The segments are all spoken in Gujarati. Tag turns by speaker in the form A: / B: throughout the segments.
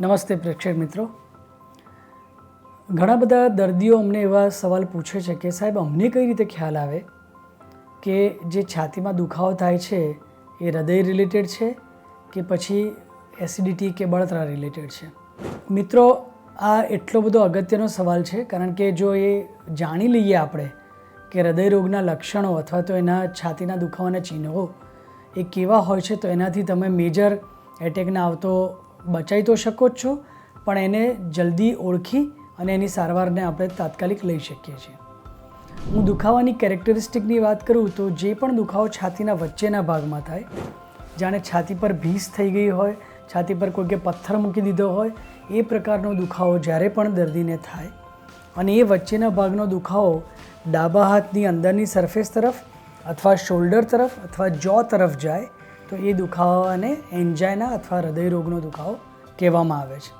A: નમસ્તે પ્રેક્ષક મિત્રો. ઘણા બધા દર્દીઓ અમને એવા સવાલ પૂછે છે કે, સાહેબ, અમને કઈ રીતે ખ્યાલ આવે કે જે છાતીમાં દુખાવો થાય છે એ હૃદય રિલેટેડ છે કે પછી એસિડિટી કે બળતરા રિલેટેડ છે? મિત્રો, આ એટલો બધો અગત્યનો સવાલ છે, કારણ કે જો એ જાણી લઈએ આપણે કે હૃદય રોગના લક્ષણો અથવા તો એના છાતીના દુખાવાના ચિહ્નો એ કેવા હોય છે, તો એનાથી તમે મેજર એટેકના આવતો બચાવી તો શકો જ છો, પણ એને જલ્દી ઓળખી અને એની સારવારને આપણે તાત્કાલિક લઈ શકીએ છીએ. હું દુખાવાની કેરેક્ટરિસ્ટિકની વાત કરું તો જે પણ દુખાવો છાતીના વચ્ચેના ભાગમાં થાય, જાણે છાતી પર ભીસ થઈ ગઈ હોય, છાતી પર કોઈકે પથ્થર મૂકી દીધો હોય, એ પ્રકારનો દુખાવો જ્યારે પણ દર્દીને થાય અને એ વચ્ચેના ભાગનો દુખાવો ડાબા હાથની અંદરની સરફેસ તરફ અથવા શોલ્ડર તરફ અથવા જો તરફ જાય તો એ દુખાવાને એન્જાઇના અથવા હૃદય રોગનો દુખાવો કહેવામાં આવે છે.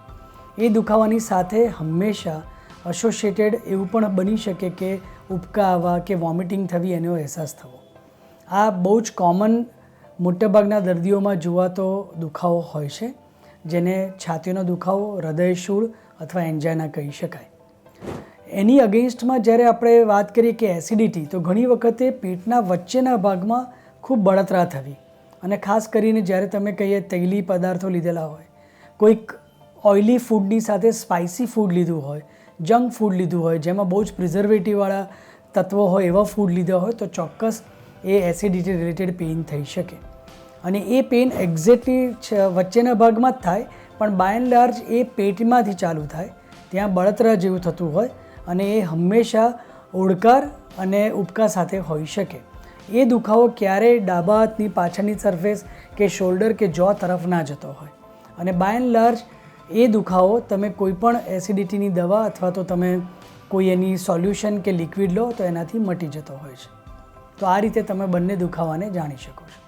A: એ દુખાવાની સાથે હંમેશા એસોસિએટેડ એવું પણ બની શકે કે ઉબકા આવવા કે વોમિટિંગ થવી એનો અહેસાસ થવો. આ બહુ જ કોમન મોટાભાગના દર્દીઓમાં જોવાતો દુખાવો હોય છે, જેને છાતીનો દુખાવો હૃદયશૂળ અથવા એન્જાઇના કહી શકાય. એની અગેન્સ્ટમાં જ્યારે આપણે વાત કરીએ કે એસિડિટી, તો ઘણી વખતે પેટના વચ્ચેના ભાગમાં ખૂબ બળતરા થવી અને ખાસ કરીને જ્યારે તમે કહીએ તૈલી પદાર્થો લીધેલા હોય, કોઈક ઓઇલી ફૂડની સાથે સ્પાઇસી ફૂડ લીધું હોય જંક ફૂડ લીધું હોય, જેમાં બહુ જ પ્રિઝર્વેટિવવાળા તત્વો હોય એવા ફૂડ લીધા હોય, તો ચોક્કસ એ એસિડિટી રિલેટેડ પેઇન થઈ શકે. અને એ પેઇન એક્ઝેક્ટલી વચ્ચેના ભાગમાં જ થાય, પણ બાય એન્ડ લાર્જ એ પેટમાંથી ચાલુ થાય, ત્યાં બળતરા જેવું થતું હોય અને એ હંમેશા ઓડકાર અને ઉપકા સાથે હોઈ શકે. એ દુખાવો ક્યારેય ડાબા હાથની પાછળની સરફેસ કે શોલ્ડર કે જો તરફ ના જતો હોય. અને બાય એન્ડ લાર્જ એ દુખાવો તમે કોઈ પણ એસિડિટીની દવા અથવા તો તમે કોઈ એની સોલ્યુશન કે લિક્વિડ લો તો એનાથી મટી જતો હોય છે. તો આ રીતે તમે બંને દુખાવાને જાણી શકો છો.